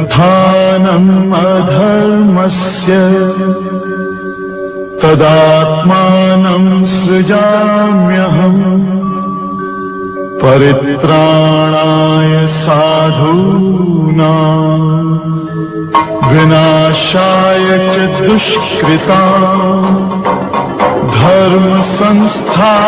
अभ्युत्थानम् अधर्मस्य तदात्मानम् सृजाम्यहम् परित्राणाय साधूनाम् विनाशाय च दुष्कृता धर्म संस्थापनार्थाय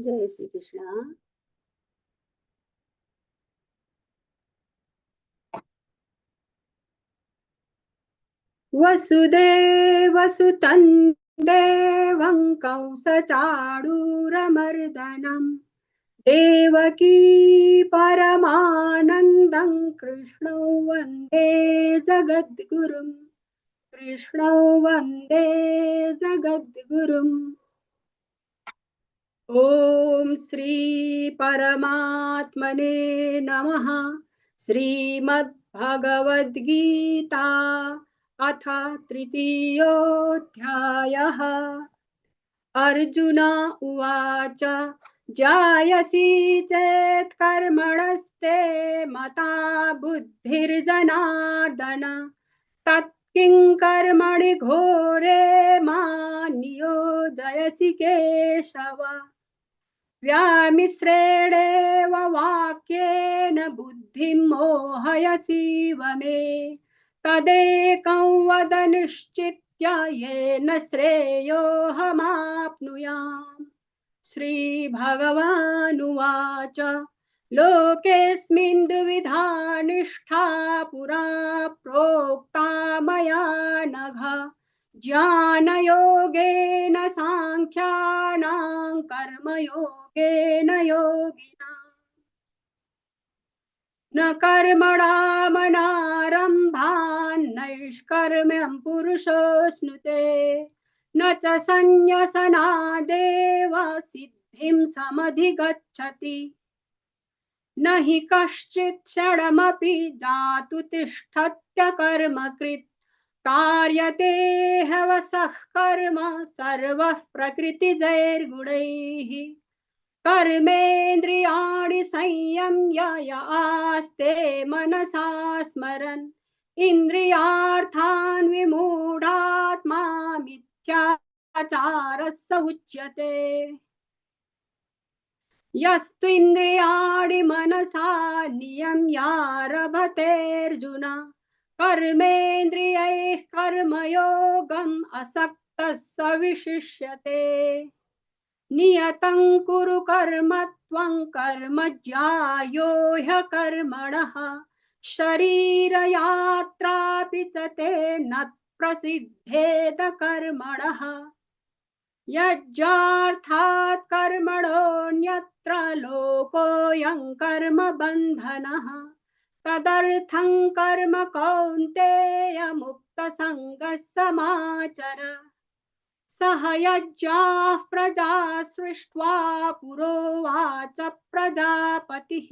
जय श्री कृष्ण। वसुदेवसुतं देवं कंसचाडूरमर्दनम् देवकी परमानन्दं कृष्णौ वंदे जगद्गुरुम्। कृष्णौ वंदे जगद्गुरुम्। ॐ श्री परमात्मने नमः। श्रीमद्भगवद्गीता अथ तृतीयोऽध्यायः। अर्जुन उवाच, जायसि चेत् कर्मणस्ते मता बुद्धिर्जनार्दन। तत्किं कर्मणि घोरे मा नियोजयसि केशव। व्यामिश्रेणेव वाक्येन बुद्धिं मोहयसीव मे तदेकं वद निश्चित्य येन श्रेयोऽहमाप्नुयाम्। श्रीभगवानुवाच लोकेऽस्मिन् द्विविधा निष्ठा पुरा प्रोक्ता मया नघ। ज्ञानयोगेन साङ्ख्यानां कर्मयोगेन योगिना। न कर्मणामनारम्भान्नैष्कर्म्यं पुरुषोऽश्नुते न च सन्न्यसनादेव, सिद्धिं समधिगच्छति। न हि कश्चित् क्षणमपि जातु तिष्ठत्य कार्यते हवसः कर्म सर्वः प्रकृतिजैर्गुणैः। कर्मेन्द्रियाणि संयम्य य आस्ते मनसा स्मरन्। इन्द्रियार्थान् विमूढात्मा मिथ्याचारः उच्यते। यस्तु इन्द्रियाणि मनसा नियम्यारभतेऽर्जुन। कर्मेन्द्रियैः कर्मयोगम् असक्तः स विशिष्यते नियतं कुरु कर्म, त्वं कर्म ज्यायो ह्यकर्मणः शरीरयात्रापि च ते न प्रसिद्धेद कर्मणः। यज्ञार्थात् कर्मणोऽन्यत्र लोकोऽयं कर्म बन्धनः तदर्थं कर्म कौन्तेय मुक्तसङ्गः समाचर सह यज्ञाः प्रजा सृष्ट्वा पुरोवाच प्रजापतिः।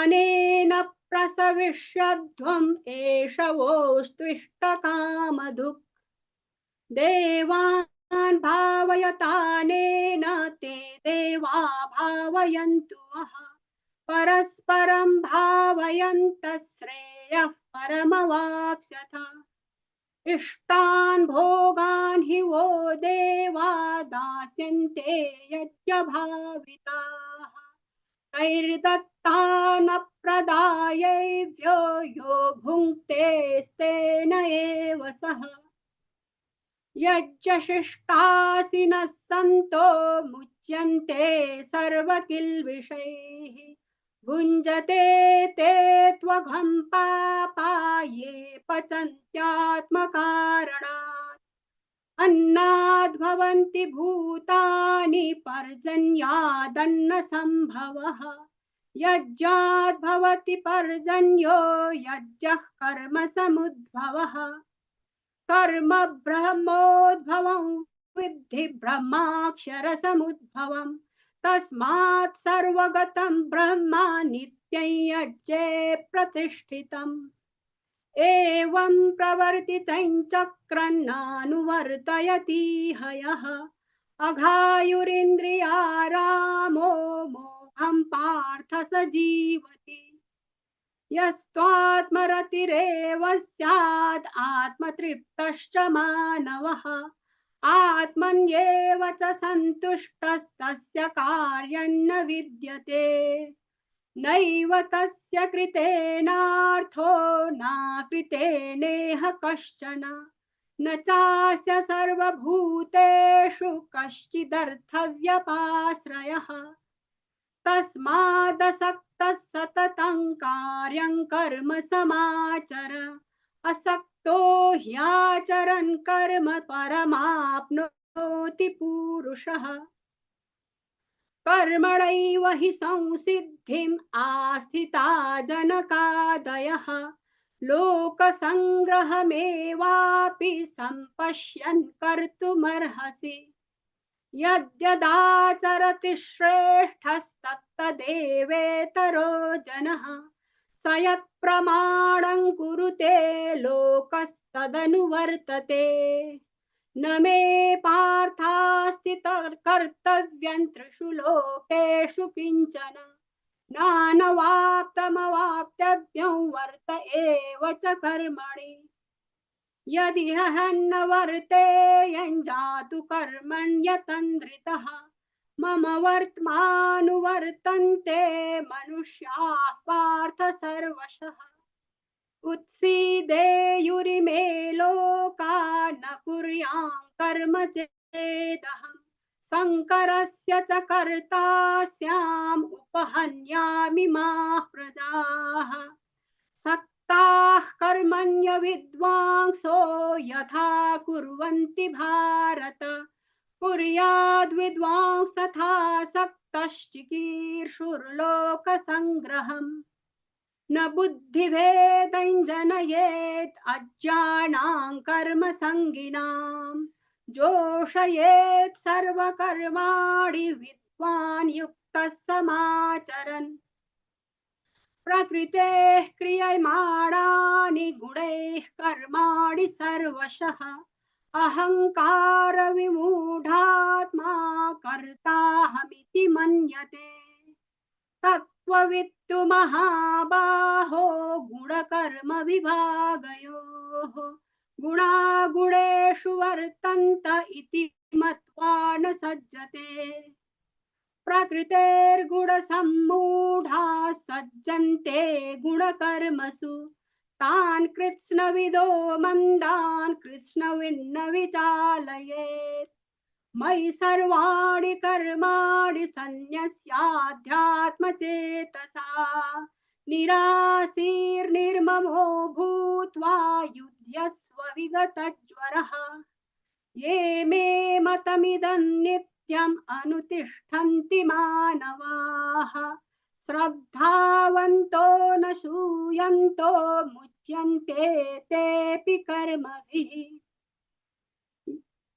अनेन प्रसविष्यध्वम् एष वोस्त्विष्टकामधुक् देवान् भावयतानेन ते देवा भावयन्तु वः परस्परं भावयन्तः श्रेयः परमवाप्स्यथ। इष्टान् भोगान् हि वो देवा दास्यन्ते यज्ञभाविताः। कैर्दत्तान प्रदायैभ्यो यो भुङ्क्तेस्तेन एव सः। यज्ञशिष्टासि नः सन्तो मुच्यन्ते सर्वकिल्बिषैः। भुञ्जते ते त्वघं पापा ये पचन्त्यात्मकारणात् अन्नाद्भवन्ति भूतानि पर्जन्यादन्नसम्भवः। यज्ञाद्भवति पर्जन्यो, यज्ञः कर्म समुद्भवः कर्म ब्रह्मोद्भवं, विद्धि ब्रह्माक्षरसमुद्भवम्। तस्मात् सर्वगतं ब्रह्मा नित्यं यज्ञे प्रतिष्ठितम्। एवं प्रवर्तितं चक्रन्नानुवर्तयति हयः। अघायुरिन्द्रियारामो मोहं पार्थ स जीवति यस्त्वात्मरतिरेव स्यात् आत्मतृप्तश्च मानवः। आत्मन्येव च सन्तुष्टस्तस्य कार्यं न विद्यते। नैव तस्य कृतेनार्थो कश्चन। न चास्य सर्वभूतेषु कश्चिदर्थव्यपाश्रयः। तस्मादसक्तः सततं कार्यं कर्म समाचर। असक्तो ह्याचरन् कर्म परमाप्नोति पूरुषः। कर्मणैव हि संसिद्धिम् आस्थिता जनकादयः। लोकसङ्ग्रहमेवापि सम्पश्यन् कर्तुमर्हसि। यद्यदाचरति श्रेष्ठस्तत्तदेवेतरो जनः। स यत्प्रमाणं कुरुते लोकस्तदनुवर्तते। न मे पार्थास्ति तर्- त्रिषु लोकेषु किंचन नानवाप्तमवाप्तव्यं वर्त एव च कर्मणि। यदि न वर्तेयं जातु कर्मण्यतन्द्रितः। मम वर्त्मानुवर्तन्ते मनुष्याः पार्थ सर्वशः उत्सीदेयुरिमे लोका न कुर्यां कर्म चेदहम् शङ्करस्य च कर्ता स्याम् उपहन्यामि माः प्रजाः। सक्ताः कर्मण्य विद्वांसो यथा कुर्वन्ति भारत। कुर्याद् विद्वांस तथा सक्तश्चिकीर्षुर्लोकसङ्ग्रहम् न बुद्धिभेदं जनयेत् अज्ञानां कर्मसङ्गिनां जोषयेत् सर्वकर्माणि विद्वान् युक्तः समाचरन् प्रकृतेः क्रियमाणानि गुणैः कर्माणि सर्वशः। अहङ्कारविमूढात्मा कर्ताहमिति मन्यते। तत्त्ववित्तु महाबाहो गुणकर्म विभागयोः गुणागुणेषु वर्तन्त इति मत्वा न सज्जते प्रकृतेर्गुणसम्मूढाः सज्जन्ते गुणकर्मसु। तान् कृत्स्नविदो मन्दान् कृत्स्नविन्न विचालयेत् मयि सर्वाणि कर्माणि सन्न्यस्याध्यात्मचेतसा। निराशीर्निर्ममो भूत्वा युध्यस्व विगतज्वरः। ये मे मतमिदं नित्यम् अनुतिष्ठन्ति मानवाः। श्रद्धावन्तो न शूयन्तो मुच्यन्ते तेऽपि कर्मभिः।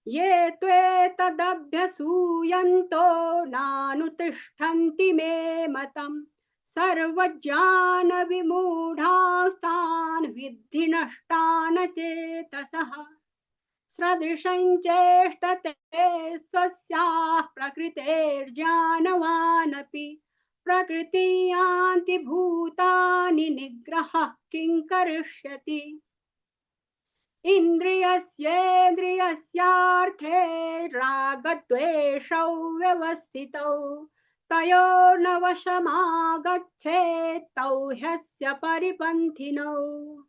ये त्वेतदभ्यसूयन्तो नानुतिष्ठन्ति मे मतम्। सर्वज्ञानविमूढास्तान् विद्धि नष्टान चेतसः। सदृशं चेष्टते स्वस्याः प्रकृतेर्ज्ञानवानपि। प्रकृति भूतानि निग्रहः किं करिष्यति? इन्द्रियस्येन्द्रियस्यार्थे रागद्वेषौ व्यवस्थितौ। तयोर्न वशमागच्छेत्, तौ ह्यस्य परिपन्थिनौ।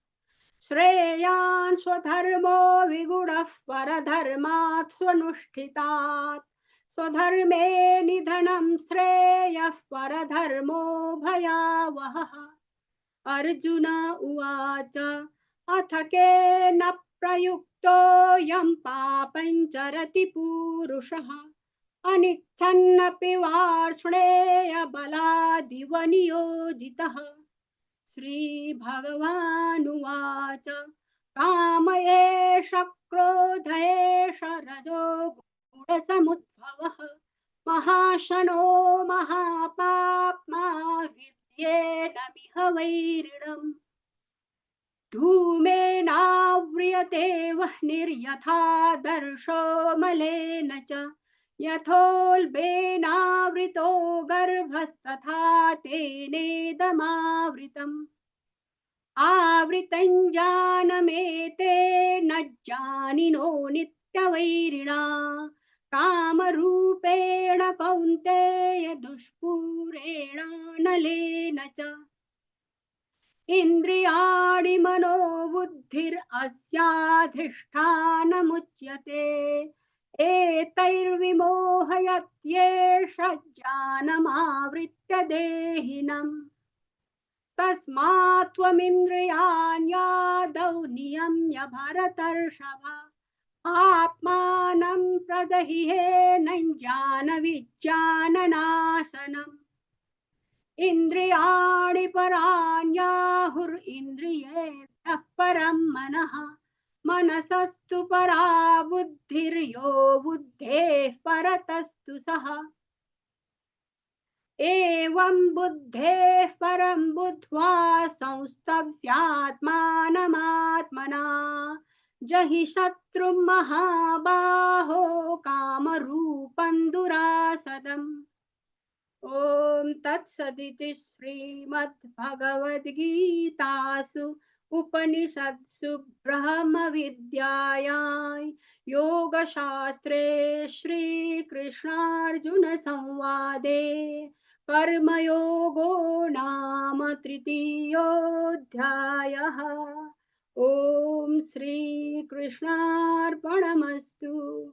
श्रेयान् स्वधर्मो विगुणः, परधर्मात् स्वनुष्ठितात्। स्वधर्मे निधनं श्रेयः, परधर्मो भयावहः। अर्जुन उवाच, अथ केन प्रयुक्तोऽयं पापञ्चरति पूरुषः। अनिच्छन्नपि वार्ष्णेयबलादिव नियोजितः श्रीभगवानुवाच, काम एष क्रोध एष रजो गुणसमुद्भवः। महाशनो महापाप्मा विद्येनमिह वैरिणम्। धूमेनाव्रियते वह्निर्यथा दर्शो मलेन च। यथोल्बेनावृतो गर्भस्तथा तेनेदमावृतम् आवृतं जानमेते न जानिनो नित्यवैरिणा। कामरूपेण कौन्तेय दुष्पूरेण नलेन च। इन्द्रियाणि मनोबुद्धिरस्याधिष्ठानमुच्यते एतैर्विमोहयत्येष ज्ञानमावृत्य देहिनम् तस्मात् नियम्य भरतर्षभ। आत्मानं जानविज्ञाननाशनम् इन्द्रियाणि पराण्याहुरिन्द्रियेभ्यः परं मनः। मनसस्तु परा बुद्धिर्यो बुद्धेः परतस्तु सः। एवं बुद्धेः परं बुद्ध्वा संस्तभ्यात्मानमात्मना जहि शत्रुं महाबाहो कामरूपं दुरासदम्। ॐ तत्सदिति श्रीमद्भगवद्गीतासु उपनिषत्सु ब्रह्मविद्यायां योगशास्त्रे श्रीकृष्णार्जुनसंवादे कर्मयोगो नाम तृतीयोऽध्यायः। ॐ श्रीकृष्णार्पणमस्तु।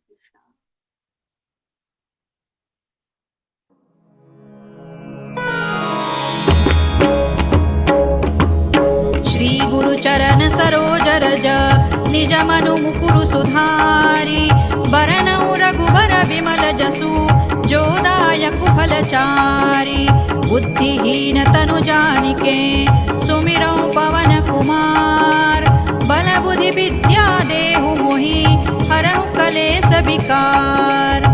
श्री गुरुचरण सरोज रज निज मनु मुकुरु सुधारि बरनौ रघुबर विमल जसु जोदायकु फलचारि बुद्धिहीन तनु जानिके सुमिरौ पवन कुमार बल बुद्धि विद्या देहु मोहि हरहु कलेस विकार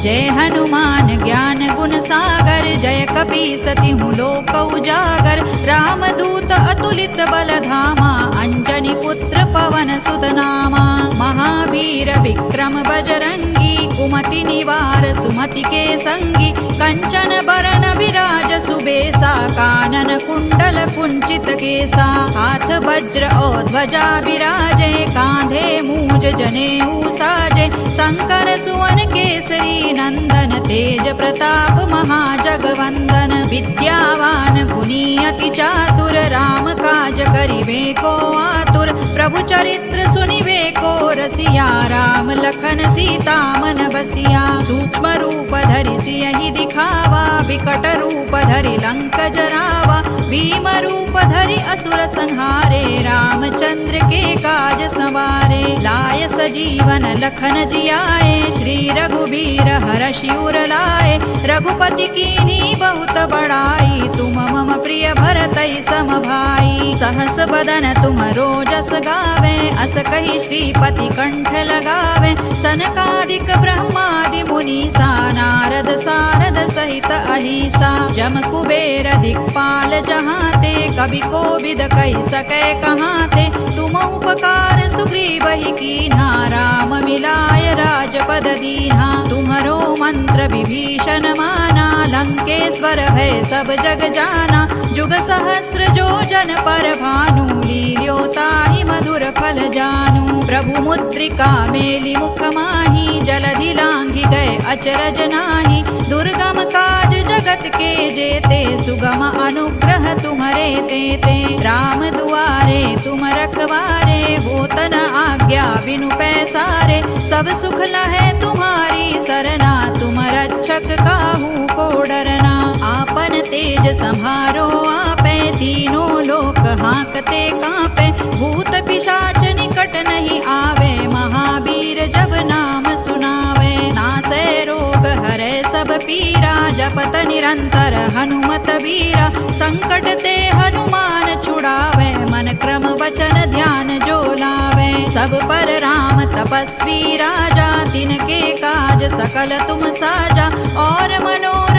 जय हनुमान ज्ञान गुण सागर जय कपी सति लोक उजागर। राम दूत अतुलित बल धामा अंजनी पुत्र पवन सुत नामा महावीर विक्रम बजरंगी सुमति निवार सुमति के संगी कंचन बरन विराज सुबेसा कानन कुंडल कुंचित केसा हाथ वज्र और ध्वजा विराजे कांधे मूज जने साजे शंकर सुवन केसरी नंदन तेज प्रताप महाजगवंदन विद्यावान गुणी अति चातुर राम काज करिवे को आतुर प्रभु चरित्र सुनिवे को रसिया राम लखन सीता मन बसिया सूक्ष्म रूप धरि सियहि दिखावा, विकट रूप धरि लंक जरावा भीम रूप धरि असुर संहारे, रामचंद्र के काज सवारे, लाय सजीवन लखन जियाए, श्री रघुबीर हर शिवर लाए, रघुपति कीनी बहुत बड़ाई तुम मम प्रिय भरत सम भाई। सहस बदन तुम रोजस गावे, अस कही श्रीपति कंठ लगावे, सनकादिक ब्रह्मादि मुनीसा नारद सारद सहित अहिसा जम कुबेर दिक्पाल जहाते कवि को विद कही सकै कहाते तुम उपकार सुग्रीव ही कीन्हा, राम मिलाय राजपद दीन्हा। तुम्हरो मंत्र विभीषण माना, लंकेश्वर है सब जग जाना। जुग सहस्र जो जन पर भानु लील्योताहि मधुर फल जानु। प्रभु मुद्रिका मेली मुख माहि जलधि लांघि गए अचरज नाही। दुर्गम काज जगत के जेते, सुगम अनुग्रह तुम्हारे तेते राम दुआरे तुम रखवारे हो तन आज्ञा बिनु पैसारे। सब सुख लहे तुम्हारी सरना तुम रक्षक काहू को डरना आपन तेज संहारो आपे तीनों लोक हाकते कांपे। भूत पिशाच निकट नहीं आवे महावीर जब नाम सुनावे रोग हरे सब पीरा, जपत निरंतर हनुमत वीरा। संकट ते हनुमान छुड़ावे, मन क्रम वचन ध्यान जो लावे। सब पर राम तपस्वी राजा, तिनके काज सकल तुम साजा। और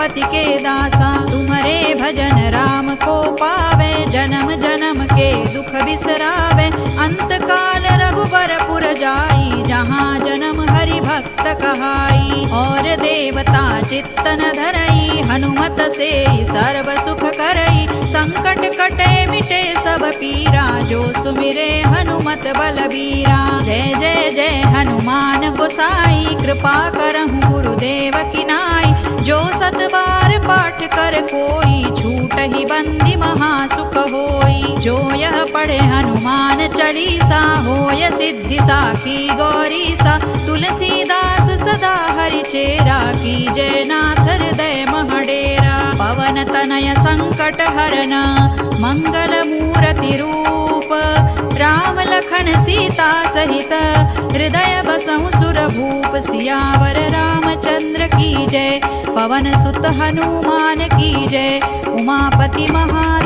रघुपति के दासा, तुम्हारे भजन राम को पावे। जन्म जन्म के दुख बिसरावे। अंत काल रघुबर पुर जाई, जहाँ जन्म हरि भक्त कहाई। और देवता चित्तन धरई, हनुमत से सर्व सुख करई। संकट कटे मिटे सब पीरा, जो सुमिरे हनुमत बलबीरा। जय जय जय, हनुमान गोसाई, कृपा करहु गुरुदेव की नाई। जो सतबार पाठ कर कोई झूठ ही बंदी महासुख होय। पढ़े हनुमान चालीसा होय सिद्धि साखी गौरी सा तुलसीदास सदा हरि चेरा की जय नाथ हृदय महडेरा पवन तनय संकट हरन मंगल मूरति रूप राम लखन सीता सहित हृदय बसहु सुरभूप सियावर रामचंद्र की जय पवन सुत हनुमान की जय उमापति महादेव